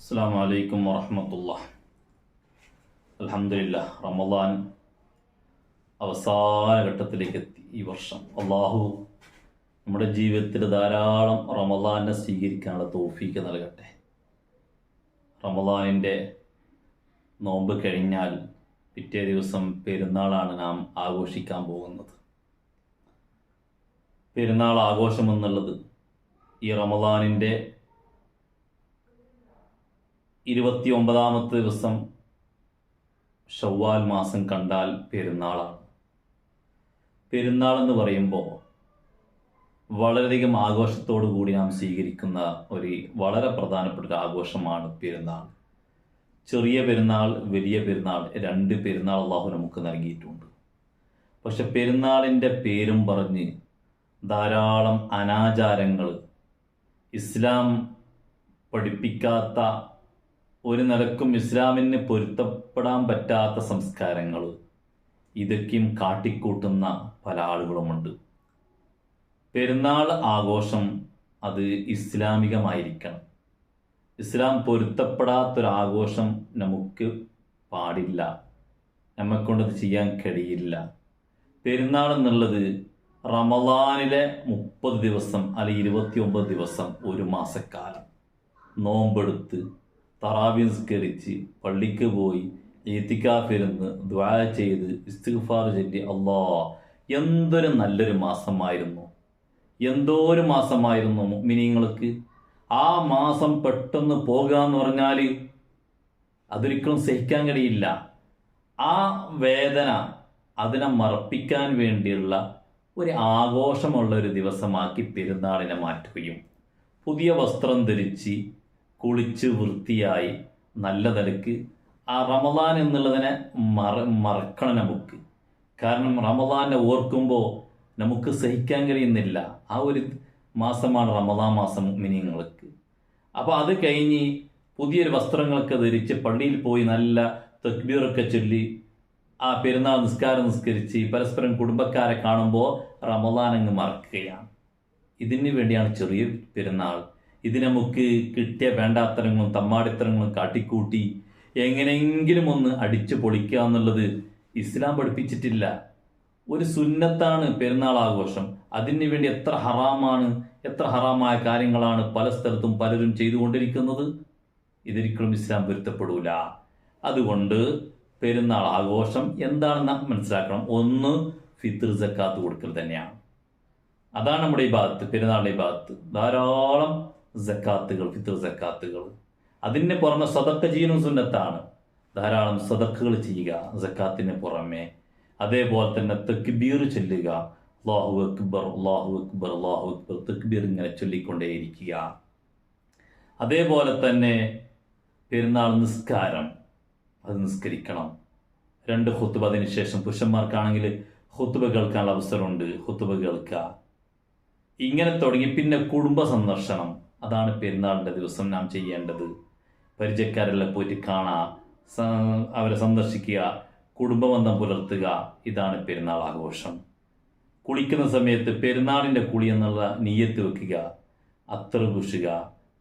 അസ്സാം വലൈക്കും വറഹമത്തുള്ള. അലഹമില്ല റമദാൻ അവസാന ഘട്ടത്തിലേക്ക് എത്തി ഈ വർഷം. അള്ളാഹു നമ്മുടെ ജീവിതത്തിൽ ധാരാളം റമദാനെ സ്വീകരിക്കാനുള്ള തോഫീക്ക് നൽകട്ടെ. റമദാനിന്റെ നോമ്പ് കഴിഞ്ഞാൽ പിറ്റേ ദിവസം പെരുന്നാളാണ് നാം ആഘോഷിക്കാൻ പോകുന്നത്. പെരുന്നാൾ ആഘോഷമെന്നുള്ളത് ഈ റമദാനിന്റെ ഇരുപത്തി ഒമ്പതാമത്തെ ദിവസം ഷവ്വാൽ മാസം കണ്ടാൽ പെരുന്നാളാണ് പെരുന്നാൾ എന്ന് പറയുമ്പോൾ വളരെയധികം ആഘോഷത്തോടു കൂടി നാം സ്വീകരിക്കുന്ന ഒരു വളരെ പ്രധാനപ്പെട്ട ഒരു ആഘോഷമാണ് പെരുന്നാൾ. ചെറിയ പെരുന്നാൾ വലിയ പെരുന്നാൾ രണ്ട് പെരുന്നാൾ അള്ളാഹു നമുക്ക് നൽകിയിട്ടുണ്ട്. പക്ഷെ പെരുന്നാളിന്റെ പേരും പറഞ്ഞ് ധാരാളം അനാചാരങ്ങൾ ഇസ്ലാം പഠിപ്പിക്കാത്ത ഒരു നിലക്കും ഇസ്ലാമിന് പൊരുത്തപ്പെടാൻ പറ്റാത്ത സംസ്കാരങ്ങൾ. ഇതൊക്കെയും കാട്ടിക്കൂട്ടുന്ന പല ആളുകളുമുണ്ട്. പെരുന്നാൾ ആഘോഷം അത് ഇസ്ലാമികമായിരിക്കണം. ഇസ്ലാം പൊരുത്തപ്പെടാത്തൊരാഘോഷം നമുക്ക് പാടില്ല. നമ്മെക്കൊണ്ടത് ചെയ്യാൻ കഴിയില്ല. പെരുന്നാൾ എന്നുള്ളത് റമദാനിലെ മുപ്പത് ദിവസം അല്ലെങ്കിൽ ഇരുപത്തി ഒമ്പത് ദിവസം ഒരു മാസക്കാലം. നോമ്പെടുത്ത് തറാവി നിസ്കരിച്ച് പള്ളിക്ക് പോയി ഈത്തിക്കാഫിരുന്ന് ദ്വാ ചെയ്ത് ഇസ്തിഗ്ഫാർ ചൊല്ലി അള്ളാ എന്തൊരു നല്ലൊരു മാസമായിരുന്നു. എന്തോ ഒരു മാസമായിരുന്നു മിനിങ്ങൾക്ക് ആ മാസം പെട്ടെന്ന് പോകുക എന്ന് പറഞ്ഞാൽ അതൊരിക്കലും സഹിക്കാൻ കഴിയില്ല. ആ വേദന അതിനെ മറപ്പിക്കാൻ വേണ്ടിയുള്ള ഒരു ആഘോഷമുള്ള ഒരു ദിവസമാക്കി പെരുന്നാളിനെ മാറ്റുകയും പുതിയ വസ്ത്രം ധരിച്ച് കുളിച്ച് വൃത്തിയായി നല്ല നിലയ്ക്ക് ആ റമദാൻ എന്നുള്ളതിനെ മറ മറക്കണം നമുക്ക്. കാരണം റമദാനെ ഓർക്കുമ്പോൾ നമുക്ക് സഹിക്കാൻ കഴിയുന്നില്ല. ആ ഒരു മാസമാണ് റമദാൻ മാസം മിനിങ്ങൾക്ക് അപ്പോൾ അത് കഴിഞ്ഞ് പുതിയൊരു വസ്ത്രങ്ങളൊക്കെ ധരിച്ച് പള്ളിയിൽ പോയി നല്ല തക്ബീറൊക്കെ ചൊല്ലി ആ പെരുന്നാൾ നിസ്കാരം നിസ്കരിച്ച് പരസ്പരം കുടുംബക്കാരെ കാണുമ്പോൾ റമദാൻ അങ്ങ് മറക്കുകയാണ്. ഇതിന് വേണ്ടിയാണ് ചെറിയ പെരുന്നാൾ ഇത് നമുക്ക് കിട്ടിയ വേണ്ടാത്തരങ്ങളും തമ്മാടിത്തരങ്ങളും കാട്ടിക്കൂട്ടി എങ്ങനെയെങ്കിലും ഒന്ന് അടിച്ചു പൊളിക്കുക എന്നുള്ളത് ഇസ്ലാം പഠിപ്പിച്ചിട്ടില്ല. ഒരു സുന്നത്താണ് പെരുന്നാൾ ആഘോഷം. അതിന് വേണ്ടി എത്ര ഹറാമാണ് എത്ര ഹറാമായ കാര്യങ്ങളാണ് പല സ്ഥലത്തും പലരും ചെയ്തുകൊണ്ടിരിക്കുന്നത്? ഇതൊരിക്കലും ഇസ്ലാം പൊരുത്തപ്പെടൂല. അതുകൊണ്ട് പെരുന്നാൾ ആഘോഷം എന്താണെന്ന് മനസ്സിലാക്കണം. ഒന്ന് ഫിത്ർ സക്കാത്ത് കൊടുക്കൽ തന്നെയാണ്. അതാണ് നമ്മുടെ ഈ ഭാഗത്ത് പെരുന്നാളിന്റെ ഭാഗത്ത്. ധാരാളം സക്കാത്തുകൾ ഫിത്തർ സക്കാത്തുകൾ. അതിന് പുറമെ സദക്ക ചെയ്യുന്ന സുന്നത്താണ്. ധാരാളം സദക്കുകൾ ചെയ്യുക സക്കാത്തിന് പുറമെ. അതേപോലെ തന്നെ തെക്ബീർ ചൊല്ലുക. അള്ളാഹു അക്ബർ അള്ളാഹു അക്ബർ അള്ളാഹു അക്ബർ. തെക്ബീർ ഇങ്ങനെ ചൊല്ലിക്കൊണ്ടേയിരിക്കുക. അതേപോലെ തന്നെ പെരുന്നാൾ നിസ്കാരം. അത് നിസ്കരിക്കണം. രണ്ട് ഹുത്തുബ അതിന് ശേഷം പുരുഷന്മാർക്കാണെങ്കിൽ ഹുത്തുബ കേൾക്കാനുള്ള അവസരമുണ്ട്. ഹുത്തുബ കേൾക്കുക. ഇങ്ങനെ തുടങ്ങി. പിന്നെ കുടുംബ സന്ദർശനം. അതാണ് പെരുന്നാളിന്റെ ദിവസം നാം ചെയ്യേണ്ടത്. പരിചയക്കാരെല്ലാം പോയിട്ട് കാണുക അവരെ സന്ദർശിക്കുക കുടുംബബന്ധം പുലർത്തുക. ഇതാണ് പെരുന്നാൾ ആഘോഷം. കുളിക്കുന്ന സമയത്ത് പെരുന്നാളിന്റെ കുളി എന്നുള്ള നീയത്ത് വെക്കുക അത്ര കുഷുക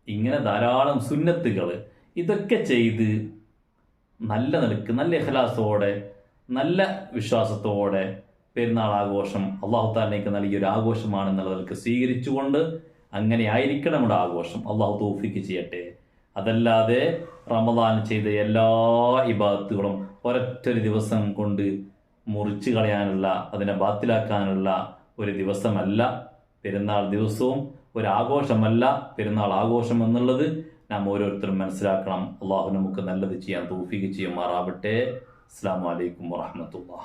ഇങ്ങനെ ധാരാളം സുന്നത്തുകൾ ഇതൊക്കെ ചെയ്ത് നല്ല നിലയ്ക്ക് നല്ല ഇഖലാസോടെ നല്ല വിശ്വാസത്തോടെ പെരുന്നാൾ ആഘോഷം അള്ളാഹു താലിനേക്ക് നൽകിയ ഒരു ആഘോഷമാണെന്നുള്ള നിലയ്ക്ക് സ്വീകരിച്ചുകൊണ്ട് അങ്ങനെ ആയിരിക്കണം നമ്മുടെ ആഘോഷം. അള്ളാഹു തോഫിക്ക് ചെയ്യട്ടെ. അതല്ലാതെ റമദാൻ ചെയ്ത എല്ലാ ഇബാദത്തുകളും ഒരൊറ്റൊരു ദിവസം കൊണ്ട് മുറിച്ചു കളയാനുള്ള അതിനെ ബാത്തിലാക്കാനുള്ള ഒരു ദിവസമല്ല. പെരുന്നാൾ ദിവസവും ഒരു ആഘോഷമല്ല പെരുന്നാൾ ആഘോഷം എന്നുള്ളത് നാം ഓരോരുത്തരും മനസ്സിലാക്കണം. അള്ളാഹു നമുക്ക് നല്ലത് ചെയ്യാൻ തോഫിക്ക് ചെയ്യുമാറാവട്ടെ. അസ്സാം വലൈക്കും വാഹമത്തുള്ള